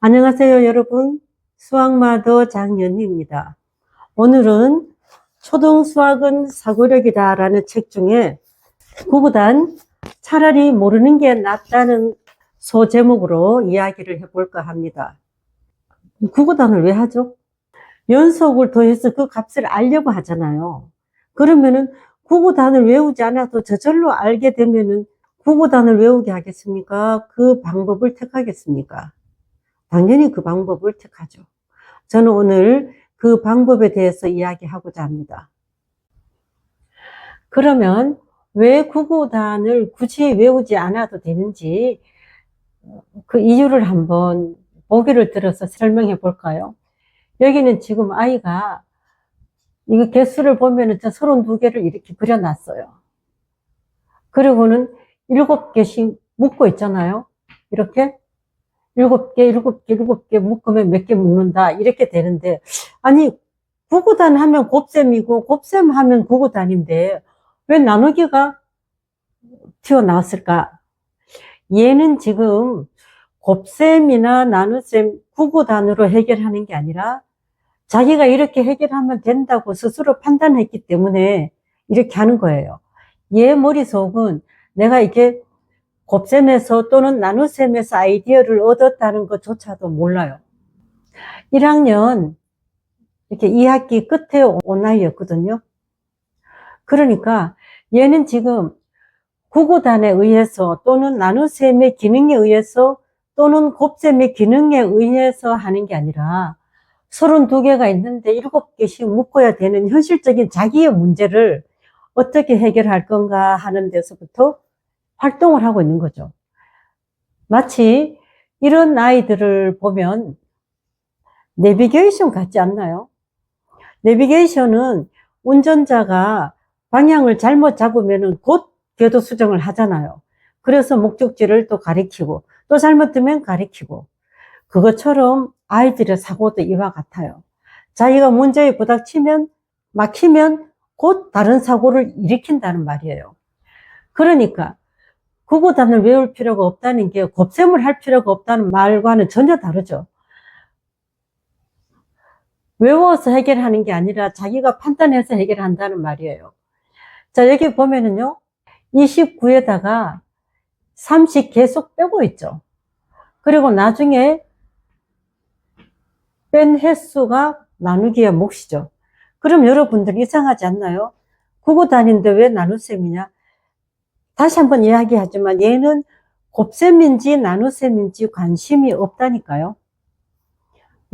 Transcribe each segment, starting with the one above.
안녕하세요, 여러분. 수학마더 장연희입니다. 오늘은 초등 수학은 사고력이다 라는 책 중에 구구단 차라리 모르는 게 낫다는 소제목으로 이야기를 해볼까 합니다. 구구단을 왜 하죠? 연속을 더해서 그 값을 알려고 하잖아요. 그러면은 구구단을 외우지 않아도 저절로 알게 되면은 구구단을 외우게 하겠습니까? 그 방법을 택하겠습니까? 당연히 그 방법을 택하죠. 저는 오늘 그 방법에 대해서 이야기하고자 합니다. 그러면 왜 구구단을 굳이 외우지 않아도 되는지 그 이유를 한번 보기를 들어서 설명해 볼까요? 여기는 지금 아이가 이거 개수를 보면은 저 32개를 이렇게 그려놨어요. 그리고는 7개씩 묶고 있잖아요. 이렇게 일곱 개, 일곱 개, 일곱 개 묶으면 몇 개 묶는다. 이렇게 되는데, 아니, 구구단 하면 곱셈이고, 곱셈 하면 구구단인데, 왜 나누기가 튀어나왔을까? 얘는 지금 곱셈이나 나눗셈, 구구단으로 해결하는 게 아니라, 자기가 이렇게 해결하면 된다고 스스로 판단했기 때문에 이렇게 하는 거예요. 얘 머릿속은 내가 이게 곱셈에서 또는 나눗셈에서 아이디어를 얻었다는 것조차도 몰라요. 1학년 이렇게 2학기 끝에 온 나이였거든요. 그러니까 얘는 지금 구구단에 의해서 또는 나눗셈의 기능에 의해서 또는 곱셈의 기능에 의해서 하는 게 아니라 32개가 있는데 7개씩 묶어야 되는 현실적인 자기의 문제를 어떻게 해결할 건가 하는 데서부터 활동을 하고 있는 거죠. 마치 이런 아이들을 보면 내비게이션 같지 않나요? 내비게이션은 운전자가 방향을 잘못 잡으면 곧 궤도 수정을 하잖아요. 그래서 목적지를 또 가리키고 또 잘못되면 가리키고 그것처럼 아이들의 사고도 이와 같아요. 자기가 문제에 부닥치면 막히면 곧 다른 사고를 일으킨다는 말이에요. 그러니까 구구단을 외울 필요가 없다는 게 곱셈을 할 필요가 없다는 말과는 전혀 다르죠. 외워서 해결하는 게 아니라 자기가 판단해서 해결한다는 말이에요. 자, 여기 보면은요, 29에다가 30 계속 빼고 있죠. 그리고 나중에 뺀 횟수가 나누기의 몫이죠. 그럼 여러분들 이상하지 않나요? 구구단인데 왜 나눗셈이냐? 다시 한번 이야기하지만 얘는 곱셈인지 나눗셈인지 관심이 없다니까요.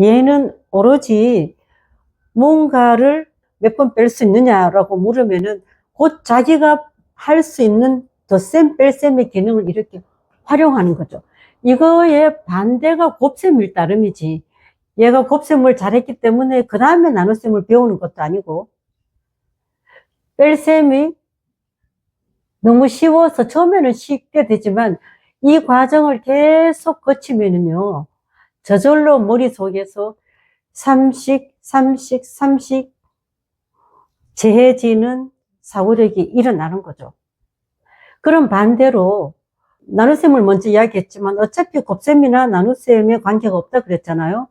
얘는 오로지 뭔가를 몇 번 뺄 수 있느냐라고 물으면은 곧 자기가 할 수 있는 덧셈 뺄셈의 기능을 이렇게 활용하는 거죠. 이거의 반대가 곱셈일 따름이지. 얘가 곱셈을 잘했기 때문에 그 다음에 나눗셈을 배우는 것도 아니고 뺄셈이 너무 쉬워서 처음에는 쉽게 되지만 이 과정을 계속 거치면은요 저절로 머릿속에서 삼식, 삼식, 삼식 재해지는 사고력이 일어나는 거죠. 그럼 반대로 나눗셈을 먼저 이야기했지만 어차피 곱셈이나 나눗셈에 관계가 없다 그랬잖아요.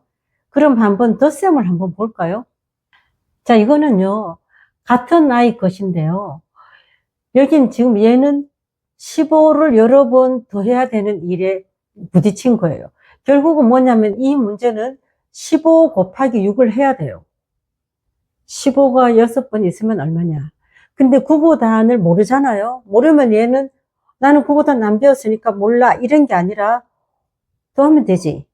그럼 한번 덧셈을 한번 볼까요? 자, 이거는요, 같은 아이 것인데요. 여긴 지금 얘는 15를 여러 번 더해야 되는 일에 부딪힌 거예요. 결국은 뭐냐면 이 문제는 15 곱하기 6을 해야 돼요. 15가 6번 있으면 얼마냐. 근데 구구단을 모르잖아요. 모르면 얘는 나는 구구단 안 배웠으니까 몰라. 이런 게 아니라 더 하면 되지.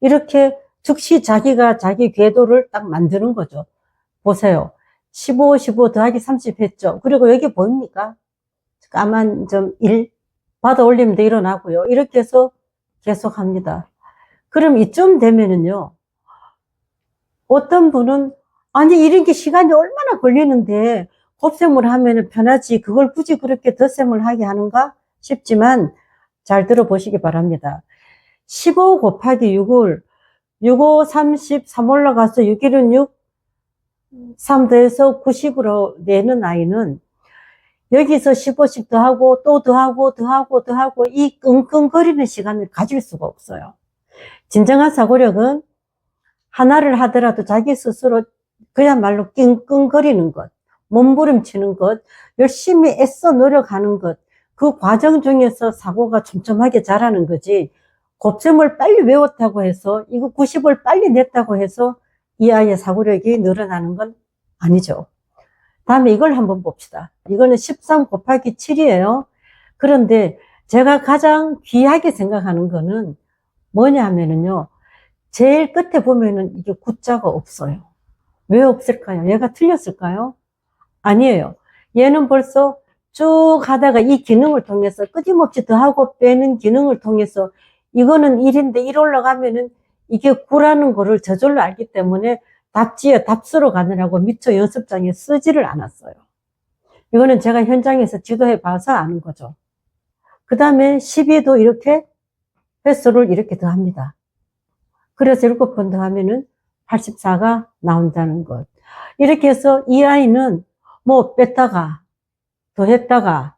이렇게 즉시 자기가 자기 궤도를 딱 만드는 거죠. 보세요. 15, 15 더하기 30 했죠. 그리고 여기 보입니까? 까만 점 1. 받아 올리면 돼 일어나고요. 이렇게 해서 계속 합니다. 그럼 이쯤 되면은요. 어떤 분은 아니 이런 게 시간이 얼마나 걸리는데 곱셈을 하면 편하지 그걸 굳이 그렇게 덧셈을 하게 하는가 싶지만 잘 들어보시기 바랍니다. 15 곱하기 6을 6, 5, 30, 3 올라가서 6, 1은 6, 3 더해서 90으로 내는 아이는 여기서 15씩 더하고 또 더하고 더하고 더하고 이 끙끙거리는 시간을 가질 수가 없어요. 진정한 사고력은 하나를 하더라도 자기 스스로 그야말로 끙끙거리는 것, 몸부림치는 것, 열심히 애써 노력하는 것, 그 과정 중에서 사고가 촘촘하게 자라는 거지, 곱셈을 빨리 외웠다고 해서, 이거 90을 빨리 냈다고 해서 이 아이의 사고력이 늘어나는 건 아니죠. 다음에 이걸 한번 봅시다. 이거는 13 곱하기 7이에요. 그런데 제가 가장 귀하게 생각하는 거는 뭐냐 하면은요, 제일 끝에 보면은 이게 구자가 없어요. 왜 없을까요? 얘가 틀렸을까요? 아니에요. 얘는 벌써 쭉 하다가 이 기능을 통해서 끊임없이 더하고 빼는 기능을 통해서 이거는 1인데 1 올라가면은 이게 9라는 거를 저절로 알기 때문에 답지에 답수로 가느라고 미처 연습장에 쓰지를 않았어요. 이거는 제가 현장에서 지도해 봐서 아는 거죠. 그 다음에 12도 이렇게 횟수를 이렇게 더합니다. 그래서 7번 더하면은 84가 나온다는 것. 이렇게 해서 이 아이는 뭐 뺐다가 더했다가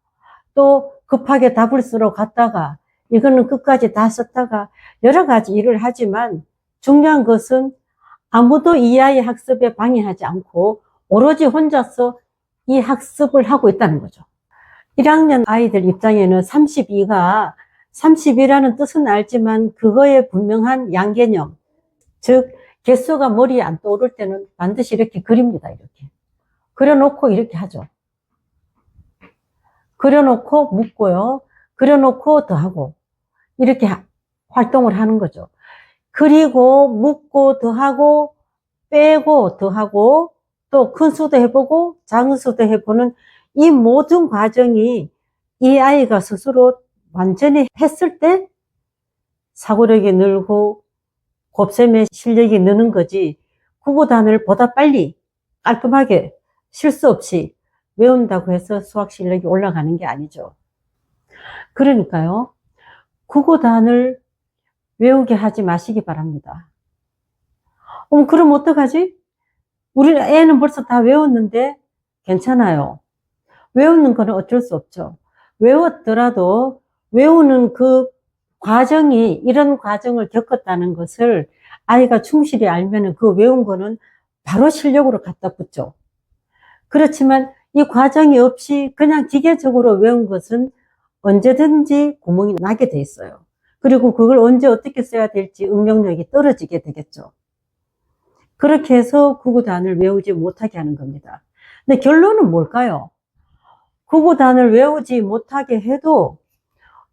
또 급하게 답을 쓰러 갔다가 이거는 끝까지 다 썼다가 여러 가지 일을 하지만 중요한 것은 아무도 이 아이 학습에 방해하지 않고 오로지 혼자서 이 학습을 하고 있다는 거죠. 1학년 아이들 입장에는 32가 30이라는 뜻은 알지만 그거에 분명한 양개념, 즉 개수가 머리에 안 떠오를 때는 반드시 이렇게 그립니다. 이렇게. 그려놓고 이렇게 하죠. 그려놓고 묶고요. 그려놓고 더하고 이렇게 하- 활동을 하는 거죠. 그리고 묶고 더하고 빼고 더하고 또 큰 수도 해보고 작은 수도 해보는 이 모든 과정이 이 아이가 스스로 완전히 했을 때 사고력이 늘고 곱셈의 실력이 느는 거지 구구단을 보다 빨리 깔끔하게 실수 없이 외운다고 해서 수학 실력이 올라가는 게 아니죠. 그러니까요. 구구단을 외우게 하지 마시기 바랍니다. 어, 그럼 어떡하지? 우리 애는 벌써 다 외웠는데 괜찮아요. 외우는 거는 어쩔 수 없죠. 외웠더라도 외우는 그 과정이 이런 과정을 겪었다는 것을 아이가 충실히 알면은 그 외운 거는 바로 실력으로 갖다 붙죠. 그렇지만 이 과정이 없이 그냥 기계적으로 외운 것은 언제든지 구멍이 나게 돼 있어요. 그리고 그걸 언제 어떻게 써야 될지 응용력이 떨어지게 되겠죠. 그렇게 해서 구구단을 외우지 못하게 하는 겁니다. 근데 결론은 뭘까요? 구구단을 외우지 못하게 해도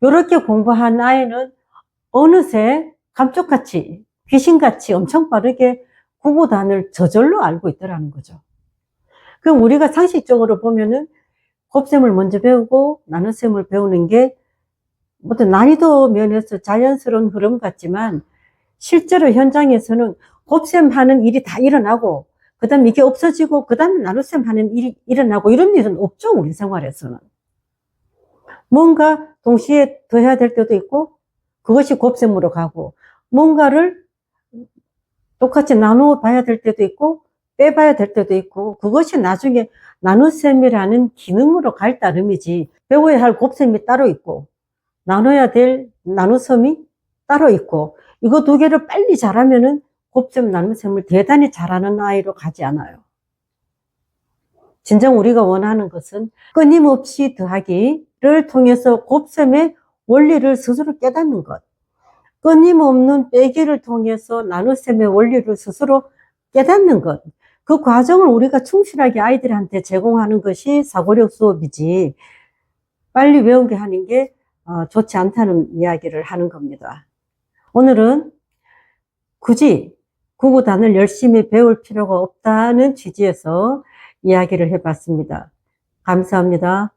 이렇게 공부한 아이는 어느새 감쪽같이 귀신같이 엄청 빠르게 구구단을 저절로 알고 있더라는 거죠. 그럼 우리가 상식적으로 보면은 곱셈을 먼저 배우고 나눗셈을 배우는 게 어떤 난이도 면에서 자연스러운 흐름 같지만 실제로 현장에서는 곱셈 하는 일이 다 일어나고 그 다음에 이게 없어지고 그 다음에 나눗셈 하는 일이 일어나고 이런 일은 없죠 우리 생활에서는. 뭔가 동시에 더해야 될 때도 있고 그것이 곱셈으로 가고 뭔가를 똑같이 나누어 봐야 될 때도 있고 빼봐야 될 때도 있고 그것이 나중에 나눗셈이라는 기능으로 갈 따름이지 배워야 할 곱셈이 따로 있고 나눠야 될 나눗셈이 따로 있고 이거 두 개를 빨리 잘하면은 곱셈 나눗셈을 대단히 잘하는 아이로 가지 않아요. 진정 우리가 원하는 것은 끊임없이 더하기를 통해서 곱셈의 원리를 스스로 깨닫는 것. 끊임없는 빼기를 통해서 나눗셈의 원리를 스스로 깨닫는 것. 그 과정을 우리가 충실하게 아이들한테 제공하는 것이 사고력 수업이지 빨리 외우게 하는 게 어, 좋지 않다는 이야기를 하는 겁니다. 오늘은 굳이 구구단을 열심히 배울 필요가 없다는 취지에서 이야기를 해봤습니다. 감사합니다.